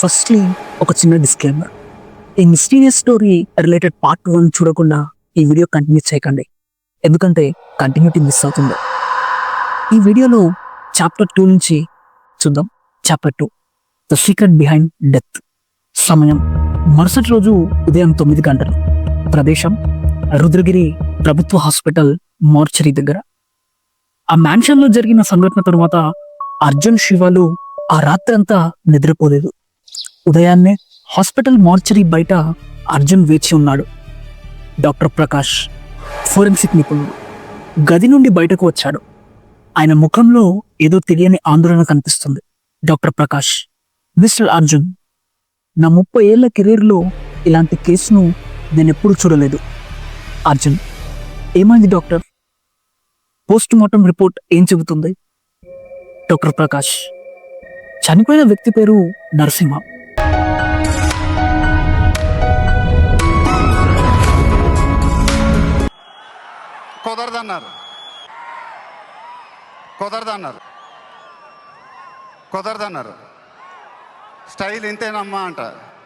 Firstly ఒక చిన్న disclaimer ఈ mysterious story related part one చూడకుండా ఈ వీడియో కంటిన్యూ చేయకండి. ఎందుకంటే కంటిన్యూటీ మిస్ అవుతుంది. ఈ వీడియోలో చాప్టర్ టూ నుంచి చూద్దాం. Chapter two the secret behind death సమయం. మరుసటి రోజు ఉదయం తొమ్మిది గంటలు. ప్రదేశం. రుద్రగిరి ప్రభుత్వ హాస్పిటల్ మార్చరీ దగ్గర. ఆ మ్యాన్షన్లో జరిగిన సంఘటన తర్వాత అర్జున్ శివాలు ఆ రాత్రంతా నిద్రపోలేదు. ఉదయాన్నే హాస్పిటల్ మార్చరీ బయట అర్జున్ వేచి ఉన్నాడు. డాక్టర్ ప్రకాష్ ఫోరెన్సిక్ నిపుణుడు గది నుండి బయటకు వచ్చాడు. ఆయన ముఖంలో ఏదో తెలియని ఆందోళన కనిపిస్తుంది. డాక్టర్ ప్రకాష్ మిస్టర్ అర్జున్ నా ముప్పై ఏళ్ళ కెరీర్లో ఇలాంటి కేసును నేను ఎప్పుడు చూడలేదు. అర్జున్ ఏమైంది డాక్టర్? పోస్ట్ మార్టం రిపోర్ట్ ఏం చెబుతుంది? డాక్టర్ ప్రకాష్ చనిపోయిన వ్యక్తి పేరు నరసింహ. కుదరదన్నారు. కుదరదన్నారు. కుదరదన్నారు. స్టైల్ ఇంతేనమ్మా అంటారు